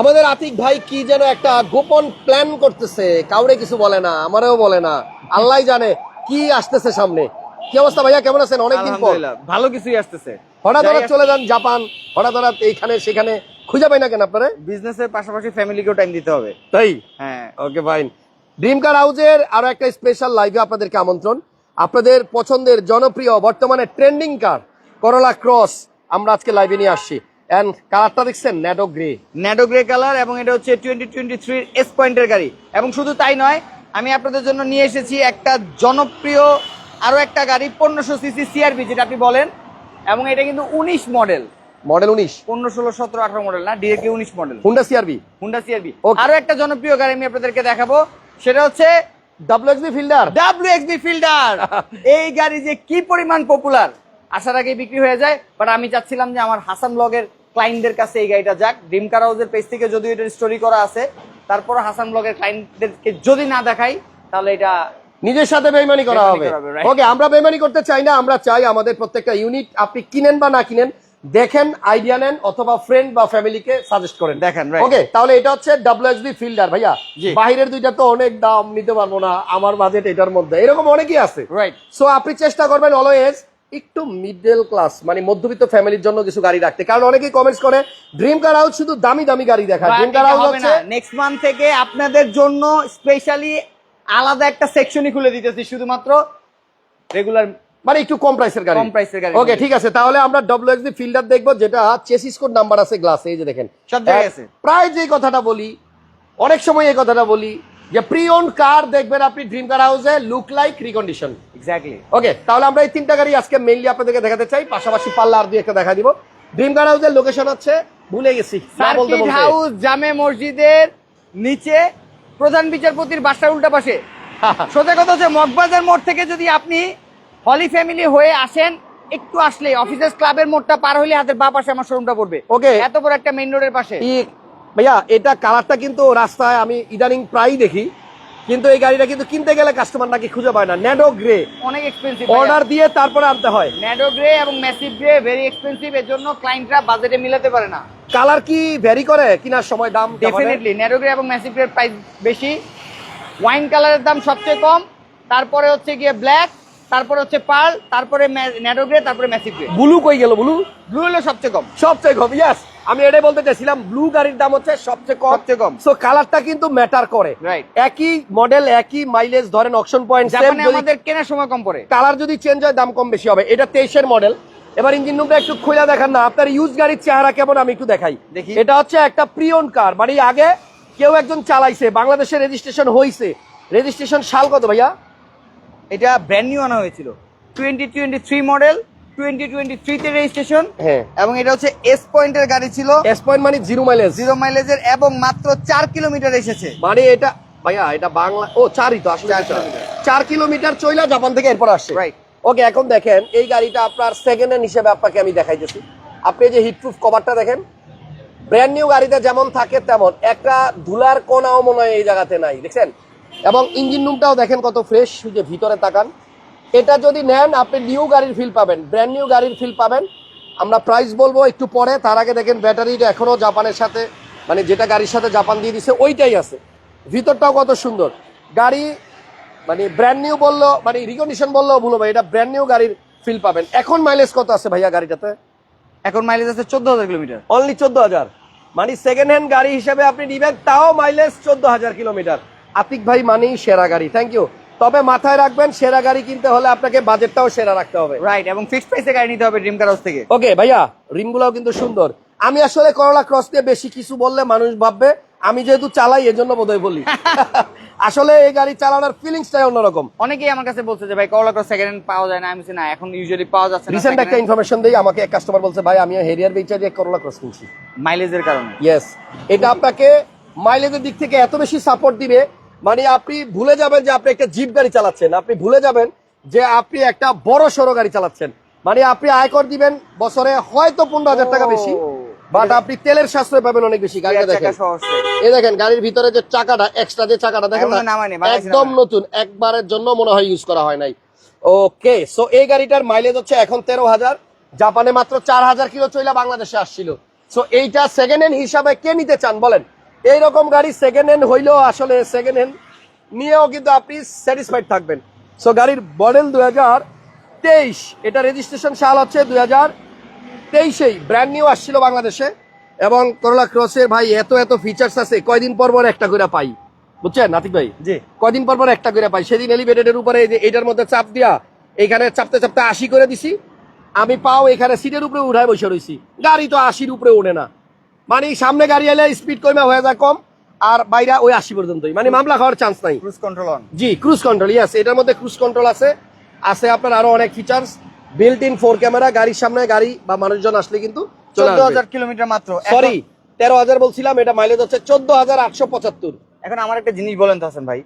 আমাদের আতিক ভাই কি যেন একটা গোপন প্ল্যান করতেছে। কাউরে কিছু বলে না আমারও বলে না। আল্লাহ জানে কি আসতেছে সামনে। কি অবস্থা ভাইয়া কেমন আছেন? অনেকদিন পর। ভালো কিছুই আসতেছে। হঠাৎ হঠাৎ চলে যান জাপান হঠাৎ হঠাৎ এইখানে সেখানে। খুঁজে পাই না কেন আপনারা? বিজনেসের পাশাপাশি ফ্যামিলিকেও টাইম দিতে হবে। তাই? হ্যাঁ। ওকে ফাইন ড্রিম কার হাউজের আরও একটা স্পেশাল লাইভে আপনাদেরকে আমন্ত্রণ। আপনাদের পছন্দের জনপ্রিয় বর্তমানে ট্রেন্ডিং কার করলা ক্রস আমরা আজকে লাইভে নিয়ে আসছি। এন্ড কালারটা দেখছেন Nardo grey Nardo grey colour এবং এটা হচ্ছে টোয়েন্টি টোয়েন্টি থ্রি এস পয়েন্টের গাড়ি। এবং শুধু তাই নয় আমি আপনাদের জন্য নিয়ে এসেছি একটা জনপ্রিয় আরও একটা গাড়ি পনেরোশো সিসি সিআরবি যেটা আপনি বলেন। এবং এটা কিন্তু উনিশ মডেল মডেল উনিশ। পনেরো ষোলো সতেরো আঠারো মডেল না ডিরেক্টলি উনিশ model Honda CRV Honda CRV Okay. আরও একটা জনপ্রিয় গাড়ি আমি আপনাদেরকে দেখাবো সেটা হচ্ছে W XB Fielder W XB Fielder এই গাড়ি যে কি পরিমাণ পপুলার আসার আগে বিক্রি হয়ে যায় বাট আমি চাচ্ছিলাম যে আমার হাসান ব্লগের ক্লায়েন্টদের কাছে এই গাড়িটা যাক। ড্রিম কার হাউসের পেজ থেকে যদিও এটার স্টোরি করা আছে তারপর হাসান ব্লগের ক্লায়েন্টদেরকে যদি না দেখাই তাহলে এটা নিজের সাথে বেইমানি করা হবে. ওকে আমরা বেইমানি করতে চাই না আমরা চাই আমাদের প্রত্যেকটা ইউনিট আপনি কিনেন বা না কিনেন দেখেন আইডিয়া নেন অথবা ফ্রেন্ড বা ফ্যামিলিকে সাজেস্ট করেন। দেখেন, ওকে তাহলে এটা হচ্ছে ডাব্লিউএসবি ফিল্ডার ভাইয়া। বাইরের দুইটা তো অনেক দাম নিতে পারব না আমার বাজেট এটার মধ্যে। এরকম অনেকই আছে। রাইট সো আপনি চেষ্টা করবেন অলওয়েজ একটু মিডল ক্লাস মানে মধ্যবিত্ত ফ্যামিলির জন্য কিছু গাড়ি রাখতে। কারণ অনেকেই কমেন্টস করে ড্রিম কার হাউস শুধু দামি দামি গাড়ি দেখায় ড্রিম কার হাউস হচ্ছে নেক্সট মান্থ থেকে আপনাদের জন্য স্পেশালি আলাদা একটা সেকশনই খুলে দিতেছি শুধুমাত্র রেগুলার মানে একটু কম প্রাইসের গাড়ি। কম এর গাড়ি। ওকে ঠিক আছে। তাহলে আমরা ডব্লিউএক্সডি ফিল্ডার দেখব যেটা চেসিস কোড নাম্বার আছে গ্লাসে এই যে দেখেন। সব জায়গায় আছে। প্রায় যে কথাটা বলি অনেক সময় এই কথাটা বলি যে প্রি ওন কার দেখবেন আপনি ড্রিম কার হাউসে look like recondition exactly okay তাহলে আমরা এই তিনটা গাড়ি আজকে মেইনলি আপনাদেরকে দেখাতে চাই। পাশাপাশি পাল্লা আর দুই একটা দেখা দিব। ড্রিম কার হাউসের লোকেশন হচ্ছে ভুলে গেছি সার্কিট হাউস জামে মসজিদের নিচে প্রধান বিচারপতির বাসার উল্টা পাশে। সোজা কথা হচ্ছে মগবাজার মোড় থেকে যদি আপনি হলি ফ্যামিলি হয়ে আসেন একটু আসলে অফিসার্স ক্লাবের মোড়টা পার হলে হাতের বা পাশে আমার শোরুমটা পড়বে। ওকে এত বড় একটা মেইন রোডের পাশে। ভাইয়া এটা কালারটা কিন্তু রাস্তায় আমি ইদানিং প্রায়ই দেখি কিন্তু এই গাড়িটা কিন্তু কিনতে গেলে কাস্টমার নাকি খুঁজে পায় না। ন্যাডো গ্রে অনেক এক্সপেন্সিভ অর্ডার দিয়ে তারপরে আনতে হয়। ন্যাডো গ্রে এবং ম্যাসিভ গ্রে ভেরি এক্সপেন্সিভ এর জন্য ক্লায়েন্টরা বাজেটে মিলাতে পারে না। কালার কি ভ্যারি করে? কেনার সময় দাম ডেফিনেটলি ন্যারো গ্রে এবং ম্যাসিভ গ্রের প্রাইস বেশি। ওয়াইন কালারের দাম সবচেয়ে কম। তারপরে হচ্ছে গিয়ে ব্ল্যাক তারপরে হচ্ছে পার্ল তারপরে ন্যারো গ্রে তারপরে ম্যাসিভ গ্রে ব্লু কই গেল ব্লু ব্লু হলো সবচেয়ে কম। সবচেয়ে কম ইয়াস আমি এটাই বলতে চাইছিলাম ব্লু গাড়ির দাম হচ্ছে সবচেয়ে কম। সবচেয়ে কম। সো কালারটা কিন্তু ম্যাটার করে. একই মডেল একই মাইলেজ ধরেন অকশন পয়েন্ট আমাদের কেনার সময় কম পড়ে। কালার যদি চেঞ্জ হয় দাম কম বেশি হবে। এটা তেইশের মডেল এবার ইঞ্জিন রুমটা একটু খোলা দেখান না। আপনার ইউজ গাড়ির চেহারা কেমন আমি একটু দেখাই। দেখি। এটা হচ্ছে একটা প্রিয়ন কার মানে আগে কেউ একজন চালাইছে বাংলাদেশে রেজিস্ট্রেশন হইছে। রেজিস্ট্রেশন সাল কত ভাইয়া? এটা ব্র্যান্ড নিউ আনা হয়েছিল। Twenty twenty three model registration হ্যাঁ। এবং এটা হচ্ছে এস পয়েন্টের গাড়ি ছিল। এস পয়েন্ট মানে জিরো মাইলেজ জিরো মাইলেজের এবং মাত্র কিলোমিটার এসেছে। মানে এটা ভাইয়া এটা বাংলা ও চারই তো আসলে চার। কিলোমিটার। চইলা জাপান থেকে এরপর আসছে. ওকে এখন দেখেন এই গাড়িটা আপনার সেকেন্ড হ্যান্ড হিসেবে আপনাকে আমি দেখাইতেছি। আপনি যে হিটপ্রুফ কভারটা দেখেন ব্র্যান্ড নিউ গাড়িতে যেমন থাকে তেমন। একটা ধুলার কোনাও মনে হয় এই জায়গাতে নাই দেখছেন? এবং ইঞ্জিন রুমটাও দেখেন কত ফ্রেশ যে ভিতরে তাকান। এটা যদি নেন আপনি নিউ গাড়ির ফিল পাবেন। ব্র্যান্ড নিউ গাড়ির ফিল পাবেন। আমরা প্রাইস বলব একটু পরে। তার আগে দেখেন ব্যাটারিটা এখনও জাপানের সাথে মানে যেটা গাড়ির সাথে জাপান দিয়ে দিছে ওইটাই আছে। ভিতরটাও কত সুন্দর। গাড়ি মানে ব্র্যান্ড নিউ বলল মানে রিকন্ডিশন বললেও ভুলো ভাই এটা ব্র্যান্ড নিউ গাড়ির ফিল পাবেন। এখন মাইলেজ কত আছে ভাইয়া গাড়িটাতে? এখন মাইলেজ আছে চোদ্দ হাজার কিলোমিটার। অনলি চোদ্দ হাজার মানে সেকেন্ড হ্যান্ড গাড়ি হিসেবে আপনি নিবেন তাও মাইলেজ চোদ্দ হাজার কিলোমিটার। আতিক ভাই মানেই সেরা গাড়ি। থ্যাংক ইউ তবে মাথায় রাখবেন সেরা গাড়ি কিনতে হলে আপনাকে বাজেটটাও সেরা রাখতে হবে। রাইট এবং ফিক্সড প্রাইসে গাড়ি নিতে হবে ড্রিম কার হাউস থেকে। ওকে ভাইয়া রিমগুলাও কিন্তু সুন্দর। আমি আসলে করলা ক্রস দিয়ে বেশি কিছু বললে মানুষ ভাববে আমি যেহেতু চালাই এজন্য বোধহয় বলি। আসলে এই গাড়ি চালানোর ফিলিংসটাই অন্যরকম। অনেকেই আমার কাছে বলছে যে ভাই করলা ক্রস সেকেন্ড হ্যান্ড পাওয়া যায় না আমি বলছি না এখন ইউজুয়ালি পাওয়া যাচ্ছে না রিসেন্ট একটা ইনফরমেশন দিই আমাকে এক কাস্টমার বলছে ভাই আমি হেরিয়ার বেচা দিয়ে করলা ক্রস কিনছি। মাইলেজের কারণে। ইয়েস এটা আপনাকে মাইলেজের দিক থেকে এত বেশি সাপোর্ট দিবে মানে আপনি ভুলে যাবেন যে আপনি একটা জিপ গাড়ি চালাচ্ছেন। আপনি ভুলে যাবেন যে আপনি একটা বড় সড়ো গাড়ি চালাচ্ছেন। মানে আপনি আয়কর দিবেন বছরে হয়তো পনেরো হাজার টাকা বেশি বাট আপনি তেলের সাশ্রয় পাবেন অনেক বেশি গাড়িটা দেখেন। এই দেখেন গাড়ির ভিতরে যে চাকাটা এক্সট্রা যে চাকাটা দেখেন একদম নতুন একবারের জন্য মনে হয় ইউজ করা হয় নাই। ওকে সো এই গাড়িটার মাইলেজ হচ্ছে এখন তেরো হাজার জাপানে মাত্র চার হাজার কিলো চইলা বাংলাদেশে আসছিল। সো এইটা সেকেন্ড হ্যান্ড হিসাবে কে নিতে চান বলেন? এইরকম গাড়ি সেকেন্ড হ্যান্ড হইলেও আসলে সেকেন্ড হ্যান্ড নিয়েও কিন্তু আপনি স্যাটিসফাইড থাকবেন। সো গাড়ির মডেল দু হাজার তেইশ এটা রেজিস্ট্রেশন সাল হচ্ছে দু হাজার তেইশেই ব্র্যান্ড নিউ আসছিল বাংলাদেশে। এবং করোলা ক্রসের ভাই এত এত ফিচার্স আছে কয়দিন পর পর একটা করে পাই। বুঝছেন নাতিক ভাই? জি। কয়দিন পর পর একটা করে পাই। সেদিন এলিভেটেডের উপরে যে এটার মধ্যে চাপ দিয়া এখানে চাপতে চাপতে আশি করে দিছি। আমি পাও এখানে সিটের উপরে উঠায় বসে রইছি। গাড়ি তো আশির উপরে ওঠে না। মানে সামনে গাড়ি এলে স্পিড কমে হয়ে যায় কম আর বাইরে ওই আশি পর্যন্তই। মানে মামলা খাওয়ার চান্স নাই। ক্রুজ কন্ট্রোল অন জি ক্রুজ কন্ট্রোল ইয়াস এটার মধ্যে ক্রুজ কন্ট্রোল আছে। আছে আপনার আরও অনেক features built in four camera গাড়ির সামনে গাড়ি বা মানুষজন আসলে কিন্তু চোদ্দ হাজার কিলোমিটার মাত্র। সরি তেরো হাজার বলছিলাম এটা মাইলেজ হচ্ছে চোদ্দ হাজার আটশো পঁচাত্তর। এখন আমার একটা জিনিস বলেন তো হাসান ভাই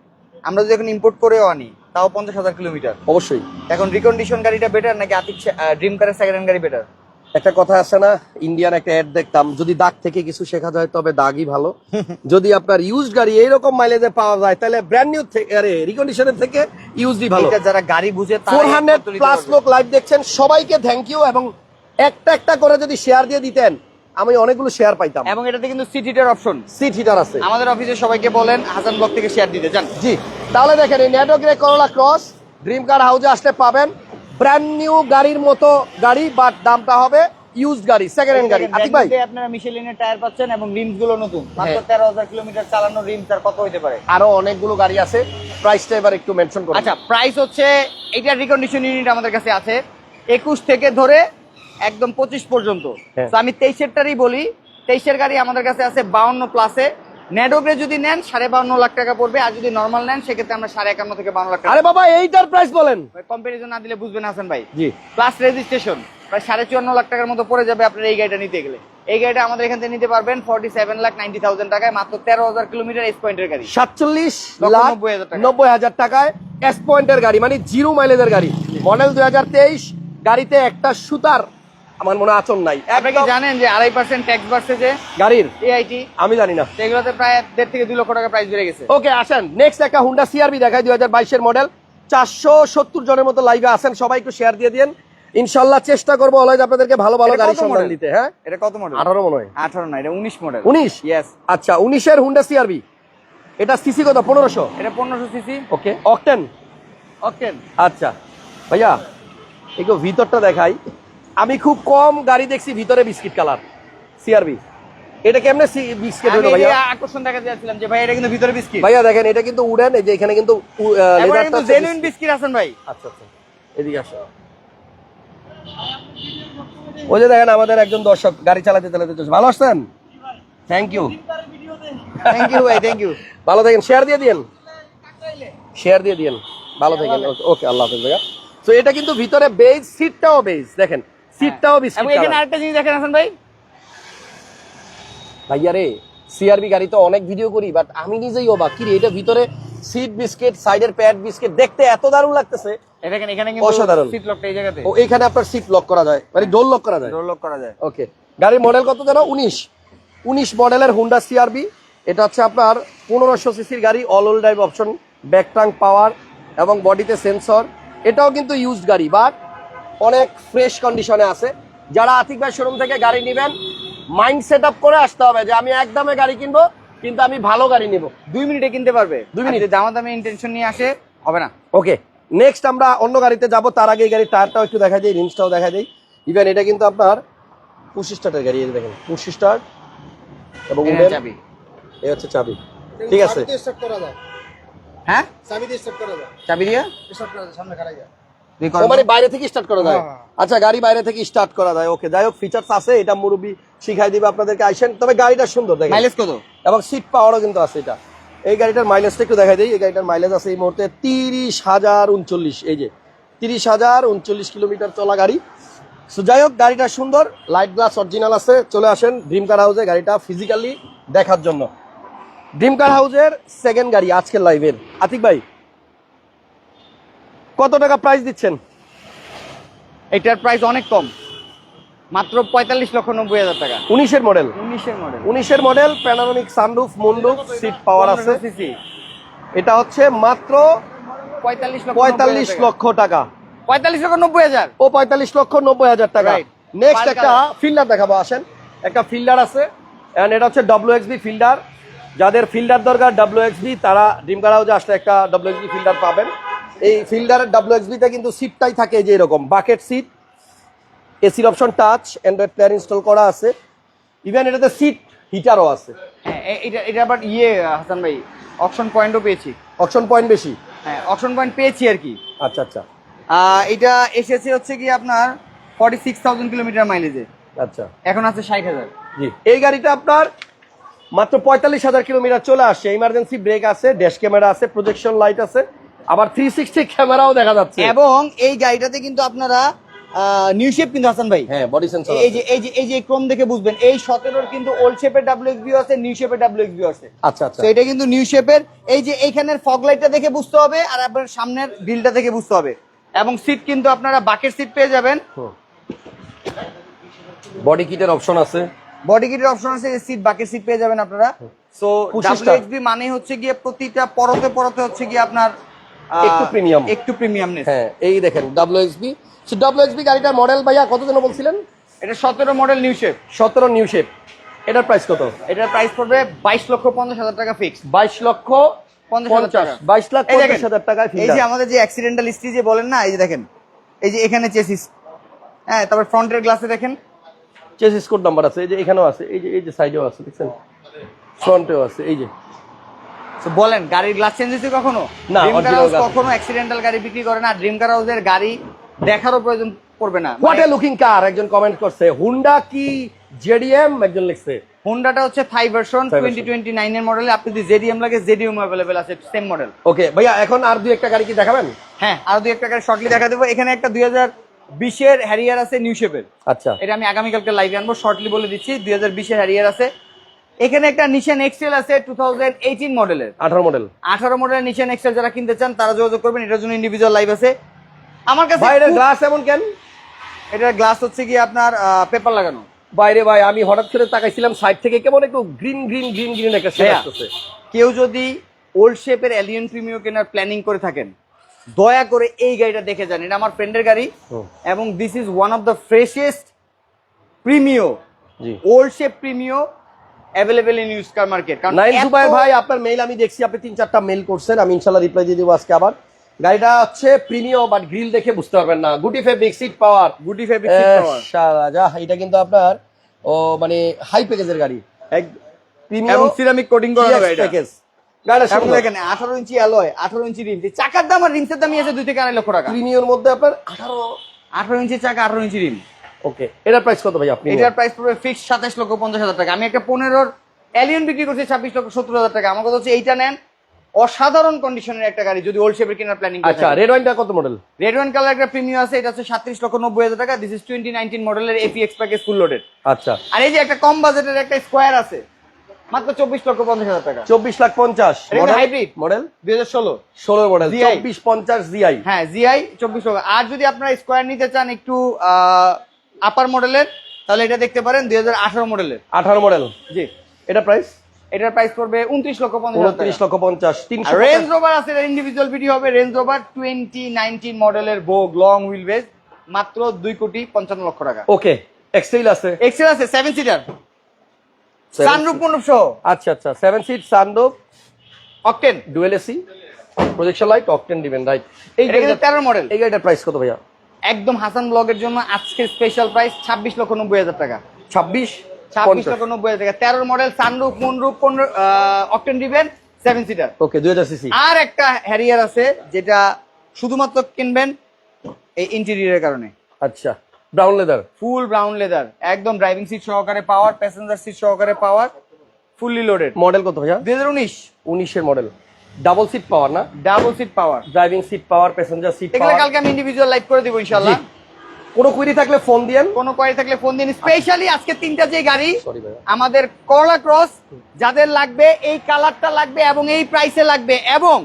আমরা যদি এখন ইম্পোর্ট করেও আনি তাও পঞ্চাশ হাজার কিলোমিটার। অবশ্যই। এখন রিকন্ডিশন গাড়িটা বেটার নাকি আতিক ড্রিম কারের সেকেন্ড হ্যান্ড গাড়ি বেটার একটা কথা আছে না ইন্ডিয়ান একটা অ্যাড দেখতাম যদি দাগ থেকে কিছু শেখা যায় তবে দাগই ভালো। যদি আপনার ইউজড গাড়ি এইরকম মাইলেজে পাওয়া যায় তাহলে ব্র্যান্ড নিউ থেকে আরে রিকন্ডিশনের থেকে ইউজডই ভালো। যারা গাড়ি বুঝে ফোর হান্ড্রেড প্লাস লোক লাইভ দেখছেন সবাইকে থ্যাংক ইউ এবং একটা একটা করে যদি শেয়ার দিয়ে দিতেন আমি অনেকগুলো শেয়ার পাইতাম। এবং এটাতে কিন্তু seat heater option seat heater আছে। আমাদের অফিসে সবাইকে বলেন হাসান ব্লক থেকে শেয়ার দিতে যান। জি। তাহলে দেখেন এই network grey Corolla Cross Dream Car হাউসে আসলে পাবেন। ব্র্যান্ড নিউ গাড়ির মতো গাড়ি বাট দামটা হবে ইউজ গাড়ি সেকেন্ড হ্যান্ড গাড়ি। আতিক ভাই? আপনারা মিশেলিনের টায়ার পাচ্ছেন এবং রিমসগুলো নতুন। মাত্র হ্যাঁ। তেরো হাজার কিলোমিটার চালানো রিমস আর কত হতে পারে? আরও অনেকগুলো গাড়ি আছে। প্রাইসটা এবার একটু মেনশন করুন। আচ্ছা প্রাইস হচ্ছে এটার রিকন্ডিশন ইউনিট আমাদের কাছে আছে। একুশ থেকে ধরে একদম পঁচিশ পর্যন্ত। হ্যাঁ। তো আমি তেইশেরটারই বলি তেইশের গাড়ি আমাদের কাছে আছে বাউন্ন প্লাসে নেডোগ্রে যদি নেন সাড়ে বাউন্ন লাখ টাকা পড়বে। আর যদি নর্মাল নেন সেক্ষেত্রে আমরা সাড়ে একান্ন থেকে বাউন্ন লাখ টাকা আরে বাবা এইটার প্রাইস বলেন। কম্পারিজন না দিলে বুঝবেন হাসান ভাই। জি। প্লাস রেজিস্ট্রেশন প্রায় সাড়ে চুয়ান্ন লাখ টাকার মতো পড়ে যাবে আপনার এই গাড়িটা নিতে গেলে। এই গাড়িটা আমাদের এখান থেকে নিতে পারবেন forty seven lakh ninety thousand টাকায় মাত্র তেরো হাজার কিলোমিটার এস পয়েন্টের গাড়ি। সাতচল্লিশ লাখ নব্বই হাজার টাকা। নব্বই হাজার টাকায় এস পয়েন্টের গাড়ি মানে জিরো মাইলেজের গাড়ি। মডেল দুই হাজার তেইশ গাড়িতে একটা সুতার। আমার মনে আচরণ নাই। আপনি জানেন যে আড়াই পার্সেন্ট ট্যাক্স বাড়ছে যে গাড়ির? এআইটি আমি জানি না। এগুলোতে প্রায় দেড় থেকে দুই লক্ষ টাকা প্রাইস বেড়ে গেছে। ওকে আসেন। নেক্সট একটা হুন্ডা সিআরবি দেখায় দুই হাজার বাইশের মডেল চারশো সত্তর জনের মতো লাইভে আসেন সবাই একটু শেয়ার দিয়ে দিন ইনশাল্লাহ চেষ্টা করব অলওয়েজ আপনাদেরকে ভালো ভালো গাড়ি সন্ধান দিতে হ্যাঁ? এটা কত মডেল আঠারো মনে হয়। আঠারো না এটা উনিশ মডেল উনিশ? ইয়েস আচ্ছা উনিশের হুন্ডা সিআরবি এটা সিসি কত? পনেরোশো? এটা পনেরোশো সিসি ওকে অকটেন অকটেন আচ্ছা। ভাইয়া একটু ভিতরটা দেখাই। আমি খুব কম গাড়ি দেখছি ভিতরে বিস্কিট কালার। সিআরবি এটা কেমনে বিস্কিট হলো ভাইয়া? আকর্ষণ দেখা যাচ্ছিলাম যে ভাই এটা কিন্তু ভিতরে বিস্কিট। ভাইয়া দেখেন এটা কিন্তু উডেন এই যে এখানে কিন্তু leather কিন্তু জেনুইন বিস্কিট। আছেন ভাই। আচ্ছা আচ্ছা। এদিকে আসো। ওই যে দেখেন আমাদের একজন দর্শক গাড়ি চালাতে চালাতে চলছে ভালো আসছেন থ্যাংক ইউ থ্যাংক ইউ ভাই থ্যাংক ইউ ভালো থাকেন। শেয়ার দিয়ে দিন শেয়ার দিয়ে দিন ভালো থাকেন। ওকে আল্লাহ হাফেজ ভাইয়া। তো এটা কিন্তু ভিতরে বেজ সিটটাও বেজ দেখেন সিটটাও এবং বিস্কিট এখানে আরেকটা জিনিস দেখেন হাসান ভাই। ভাইয়া রে সিআরবি গাড়ি তো অনেক ভিডিও করি বাট আমি নিজেই অবাক। কি রে এটা ভিতরে সিট বিস্কিট সাইডের প্যাড বিস্কিট দেখতে এত দারুণ লাগতেছে। এটা দেখেন এখানে কিন্তু অসাধারণ। সিট লকটা এই জায়গাতে। ও এখানে আপনার সিট লক করা যায় মানে ডোর লক করা যায়। ডোর লক করা যায়। ওকে গাড়ির মডেল কত জানো? উনিশ। উনিশ মডেলের হুন্ডা সিআরবি এটা হচ্ছে আপনার পনেরোশো সিসির গাড়ি all wheel drive option back trunk power এবং বডিতে সেন্সর এটাও কিন্তু ইউজড গাড়ি বাট অনেক ফ্রেশ কন্ডিশনে আছে। যারা আতিক ভাই শোরুম থেকে গাড়ি নেবেন মাইন্ড সেট আপ করে আসতে হবে যে আমি একদমে গাড়ি কিনবো কিন্তু আমি ভালো গাড়ি নিব। দুই মিনিটে কিনতে পারবে। দুই মিনিট। দামা দামি ইন্টেনশন নিয়ে আসে হবে না। ওকে নেক্সট আমরা অন্য গাড়িতে যাব। তার আগে এই গাড়ির টায়ারটাও একটু দেখা যায় রিমসটাও দেখা যায় ইভেন এটা কিন্তু আপনার পুশি স্টার্টের গাড়ি এই দেখেন পুশি স্টার্ট এবং চাবি। এই হচ্ছে চাবি। ঠিক আছে। হ্যাঁ? চাবি দিয়ে? দুই ও করব। মানে বাইরে থেকে স্টার্ট করা যায়। হ্যাঁ। আচ্ছা গাড়ি বাইরে থেকে স্টার্ট করা যায়। ওকে যাই হোক ফিচার্স আছে এটা মুরব্বি শিখাই দিবে আপনাদেরকে। আইসেন তবে গাড়িটা সুন্দর দেখেন। মাইলেজ কত? এবং সিট পাওয়ারও কিন্তু আছে এটা। এই গাড়িটার মাইলেজটা একটু দেখাই দিই। এই গাড়িটার মাইলেজ আছে এই মুহূর্তে তিরিশ হাজার উনচল্লিশ। এই যে তিরিশ হাজার উনচল্লিশ কিলোমিটার চলা গাড়ি। সো যাই হোক গাড়িটা সুন্দর। লাইট গ্লাস অরিজিনাল আছে। চলে আসেন ড্রিম কার হাউসে গাড়িটা ফিজিক্যালি দেখার জন্য। ড্রিম কার হাউসের সেকেন্ড গাড়ি আজকের লাইভের আতিক ভাই কত টাকা প্রাইস দিচ্ছেন? এটার প্রাইস অনেক কম। মাত্র পঁয়তাল্লিশ লক্ষ নব্বই হাজার টাকা। উনিশের মডেল উনিশের মডেল উনিশের model panoramic sunroof moonroof seat power আছে। এটা হচ্ছে মাত্র পঁয়তাল্লিশ লক্ষ পঁয়তাল্লিশ লক্ষ টাকা। পঁয়তাল্লিশ লক্ষ নব্বই হাজার। ও পঁয়তাল্লিশ লক্ষ নব্বই হাজার টাকা। নেক্সট একটা ফিল্ডার দেখাবো আসেন। একটা ফিল্ডার আছে। অ্যান্ড এটা হচ্ছে ডব্লিউ এক্সবি ফিল্ডার যাদের ফিল্ডার দরকার ডব্লিউ এক্সবি তারা কার হাউসে আসলে একটা ডব্লিউ এক্সবি ফিল্ডার পাবেন। এই ফিল্ডারের ডব্লিউ এক্সবিতে কিন্তু সিটটাই থাকে যে এরকম বাকেট সিট এসির option touch Android player install করা আছে। ইভেন এটাতে সিট হিটারও আছে। হ্যাঁ এটা এটা আবার ইয়ে হাসান ভাই অপশন পয়েন্টও পেয়েছি। অপশন পয়েন্ট বেশি? হ্যাঁ অপশন পয়েন্ট পেয়েছি আর কি। আচ্ছা আচ্ছা। এটা এসেছে হচ্ছে কি আপনার ফর্টি সিক্স থাউজেন্ড কিলোমিটার মাইলেজে আচ্ছা। এখন আছে ষাট হাজার। জি। এই গাড়িটা আপনার মাত্র পঁয়তাল্লিশ হাজার কিলোমিটার চলে আসছে। ইমার্জেন্সি ব্রেক আছে ড্যাশ ক্যামেরা আছে প্রজেকশন লাইট আছে। আবার থ্রি সিক্সটি ক্যামেরাও দেখা যাচ্ছে। এবং এই গাড়িটাতে কিন্তু আপনারা নিউ শেপ কিন্তু হাসান ভাই। হ্যাঁ বডি সেন্সর এই যে এই যে এই যে ক্রোম দেখে বুঝবেন এই সতেরোর কিন্তু ওল্ড শেপের ডাব্লিউ এক্সবিও আছে নিউ শেপের ডাব্লিউ এক্সবিও আছে। আচ্ছা আচ্ছা। এটা কিন্তু নিউ শেপের এই যে এইখানের ফগ লাইটটা দেখে বুঝতে হবে আর আপনার সামনের গ্রিলটা দেখে বুঝতে হবে। এবং সিট কিন্তু আপনারা বাকের সিট পেয়ে যাবেন। বডি কিটের অপশন আছে। বডি কিটের অপশন আছে সিট বাকের সিট পেয়ে যাবেন আপনারা। So Push W start. XB মানে হচ্ছে গিয়ে প্রতিটা পরতে পরতে হচ্ছে গিয়ে আপনার একটু premium। একটু প্রিমিয়ামনেস হ্যাঁ এই দেখেন ডাব্লিউ এক্সবি ডাব্লিউ গাড়িটার মডেল ভাইয়া কত যেন বলছিলেন? এটা সতেরো মডেল নিউ শেপ সতেরো নিউ শেপ এটার প্রাইস কত? এটার প্রাইস পড়বে বাইশ লক্ষ পঞ্চাশ হাজার টাকা ফিক্স বাইশ লক্ষ পঞ্চাশ হাজার পঞ্চাশ। টাকা। বাইশ লাখ এই দেখেন, পঞ্চাশ হাজার টাকায় এই যে আমাদের যে অ্যাক্সিডেন্টাল হিস্ট্রি যে বলেন না এই যে দেখেন এই যে এখানে চেসিস হ্যাঁ তারপর ফ্রন্টের গ্লাসে দেখেন। চেসিস কোড নাম্বার আছে এই যে এখানেও আছে এই যে এই যে সাইডেও আছে দেখছেন? ফ্রন্টেও আছে এই যে। তো বলেন গাড়ির গ্লাস চেঞ্জ হয়েছে কখনো? না। কখনো অ্যাক্সিডেন্টাল গাড়ি বিক্রি করে না ড্রিম কার হাউসের গাড়ি দেখারও প্রয়োজন পড়বে না। হোয়াট এ লুকিং কার একজন কমেন্ট করছে। হুন্ডা কি জেডিএম একজন লিখছে। হোন্ডাটা হচ্ছে Thai version Thai version। Twenty twenty নাইনের মডেলে আপনি যদি জেডিএম লাগে জেডিএম অ্যাভেলেবেল আছে সেম মডেল ওকে ভাইয়া এখন আর দুই একটা গাড়ি কি দেখাবেন? হ্যাঁ আর দুই একটা গাড়ি শর্টলি দেখা দেবো। এখানে একটা দুই হাজার বিশের হ্যারিয়ার আছে নিউ শেপের আচ্ছা। এটা আমি আগামীকালকে লাইভে আনব শর্টলি বলে দিচ্ছি। দুই হাজার বিশের হ্যারিয়ার আছে। এখানে একটা নিশান এক্সেল আছে টু থাউজেন্ড এইটিন মডেলের আঠারো মডেল আঠারো মডেলের নিশান এক্সেল যারা কিনতে চান তারা যোগাযোগ করবেন এটার জন্য ইন্ডিভিজুয়াল লাইভ আছে। আমার কাছে গ্লাস এমন কেন? এটার গ্লাস হচ্ছে কি আপনার পেপার লাগানো। বাইরে ভাই আমি হঠাৎ করে তাকাইছিলাম সাইড থেকে কেমন একটু গ্রিন গ্রিন গ্রিন গ্রিন একটা শেড আসতেছে। কেউ যদি ওল্ড শেপের এলিয়ন প্রিমিও কেনার প্ল্যানিং করে থাকেন দয়া করে এই গাড়িটা দেখে যান। এটা আমার ফ্রেন্ডের গাড়ি এবং this is one of the freshest Premio old shape Premio available in use car market কারণ নাইন ভাই আপনার মেইল আমি দেখছি আপনি তিন চারটা মেইল করছেন আমি ইনশাল্লাহ রিপ্লাই দিয়ে দেবো আজকে আবার। গাড়িটা হচ্ছে প্রিমিয়াম বাট গ্রিল দেখে বুঝতে পারবেন না। গুটি ফেব্রিক সিট পাওয়ার গুটি ফেব্রিক যা এটা কিন্তু আপনার ও মানে হাই প্যাকেজের গাড়ি। প্রিমিয়াম এবং সিরামিক কোটিং করা প্যাকেজ গাড়িটা দেখেন আঠারো ইঞ্চি অ্যালয় আঠারো ইঞ্চি রিম চাকার দাম আর রিমসের দামই আছে দুই থেকে আড়াই লক্ষ টাকা। প্রিমিয়ার মধ্যে আপনার আঠারো আঠারো ইঞ্চি চাকা আঠারো ইঞ্চি রিম ওকে এটার প্রাইস কত ভাই আপনি এটার প্রাইস পড়বে ফিক্স সাতাশ লক্ষ পঞ্চাশ হাজার টাকা। আমি একটা পনেরোর এলিয়ন বিক্রি করছি ছাব্বিশ লক্ষ সত্তর হাজার টাকা। আমার কথা হচ্ছে এইটা নেন। অসাধারণ কন্ডিশনের একটা গাড়ি যদি ওল্ড শেপের কেনার প্ল্যানিং আচ্ছা রেড ওয়াইনটা কত মডেল রেড ওয়ান কালার একটা প্রিমিয়াম আছে এটা হচ্ছে সাতত্রিশ লক্ষ নব্বই হাজার টাকা। দিস ইজ টোয়েন্টি নাইনটিন মডেলের এপিএক্স প্যাকেজ ফুল লোডেড আচ্ছা। আর এই যে একটা কম বাজেটের একটা স্কোয়ার আছে মাত্র চব্বিশ লক্ষ পঞ্চাশ হাজার টাকা। চব্বিশ লাখ পঞ্চাশ। এটা কিন্তু মডেল দুই হাজার ষোলো। ষোলো মডেল GI চব্বিশ পঞ্চাশ জিআই হ্যাঁ জিআই চব্বিশ লক্ষ। আর যদি আপনারা স্কোয়ার নিতে চান একটু আপার মডেলের তাহলে এটা দেখতে পারেন দুই হাজার আঠারো মডেলের আঠারো মডেল জি। এটা প্রাইস এটার প্রাইস পড়বে উনত্রিশ লক্ষ পঞ্চাশ উনত্রিশ লক্ষ পঞ্চাশ তিনশো রেঞ্জ রোভার আছে ইন্ডিভিজুয়াল ভিডিও হবে। রেঞ্জ রোভার টোয়েন্টি নাইনটিন মডেলের বোগ লং হুইল বেস মাত্র দুই কোটি পঞ্চান্ন লক্ষ টাকা। ওকে এক্সেল আছে। এক্সেল আছে সেভেন সিটার সানরুপ মন্ডপ সহ। আচ্ছা আচ্ছা seven seat sunroof octane dual AC projection light octane দিবেন রাইট এই গাড়িটা তেরো মডেল এই গাড়িটার প্রাইস কত ভাইয়া? একদম হাসান ব্লগের জন্য আজকে স্পেশাল প্রাইস ছাব্বিশ লক্ষ নব্বই হাজার টাকা। ছাব্বিশ? ছাব্বিশ লক্ষ নব্বই হাজার টাকা। তেরো মডেল সানরুপ মুনরুপ পনেরো অকটেন দিবেন সেভেন সিটার ওকে দুই হাজার সিসি আর একটা হ্যারিয়ার আছে যেটা শুধুমাত্র কিনবেন এই ইন্টেরিয়রের কারণে। আচ্ছা brown leather full brown leather একদম ড্রাইভিং সিট সহকারে পাওয়ার প্যাসেঞ্জার সিট সহকারে পাওয়ার ফুললি লোডেড মডেল কত ভাইয়া? দুই হাজার উনিশ। উনিশের মডেল ডাবল সিট পাওয়ার না? Double seat power driving seat power passenger seat এগুলো পাওয়ার কালকে আমি ইন্ডিভিজুয়াল লাইভ করে দিব ইনশাল্লাহ জি। কোনো কুইরি থাকলে ফোন দিয়েন। কোনো কোয়ারি থাকলে ফোন দিন স্পেশালি আজকে তিনটা যে গাড়ি আমাদের করলা ক্রস যাদের লাগবে এই কালারটা লাগবে এবং এই প্রাইসে লাগবে এবং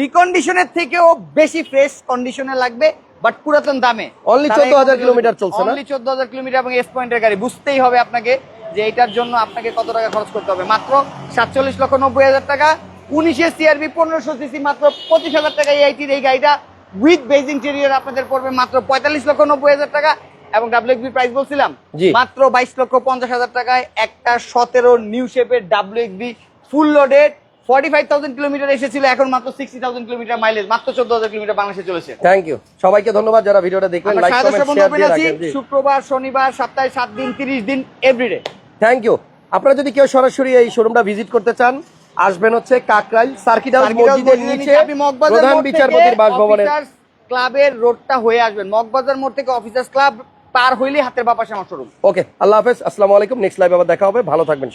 রিকন্ডিশনের থেকেও বেশি ফ্রেশ কন্ডিশনে লাগবে বাট পুরাতন দামে। Only 14,000 কিলোমিটার চলছে না? অনলি চোদ্দ হাজার কিলোমিটার এবং এস পয়েন্টের গাড়ি। বুঝতেই হবে আপনাকে যে এটার জন্য আপনাকে কত টাকা খরচ করতে হবে। মাত্র সাতচল্লিশ লক্ষ নব্বই হাজার টাকা। উনিশে সিআরবি পনেরোশো সিসি মাত্র পঁচিশ হাজার টাকা এইটির এই গাড়িটা। উইথ বেজ ইন্টেরিয়র আপনাদের পড়বে মাত্র পঁয়তাল্লিশ লক্ষ নব্বই হাজার টাকা এবং ডাব্লিউ বি প্রাইস বলছিলাম মাত্র বাইশ লক্ষ পঞ্চাশ হাজার টাকায় একটা সতেরো নিউ শেপের W full loaded forty five thousand kilometre এসেছিল এখন মাত্র সিক্সটি থাউজেন্ড কিলোমিটার মাইলেজ মাত্র চোদ্দ হাজার কিলোমিটার বাংলাদেশে চলেছে। থ্যাংক ইউ সবাইকে ধন্যবাদ যারা ভিডিওটা দেখলেন শুক্রবার শনিবার সপ্তাহে সাত দিন তিরিশ দিন এভরিডে থ্যাংক ইউ আপনারা যদি কেউ সরাসরি এই শোরুমটা ভিজিট করতে চান আসবেন হচ্ছে কাকরাইল সার্কিট হাউস মসজিদের নিচে প্রধান বিচারপতির বাসভবনের ক্লাবের রোডটা হয়ে আসবেন মগবাজার মোড় থেকে অফিসার্স ক্লাব পার হইলে হাতের বাপাশে আমার শোরুম ওকে আল্লাহ হাফেজ আসসালামু আলাইকুম নেক্সট লাইভ আবার দেখা হবে ভালো থাকবেন।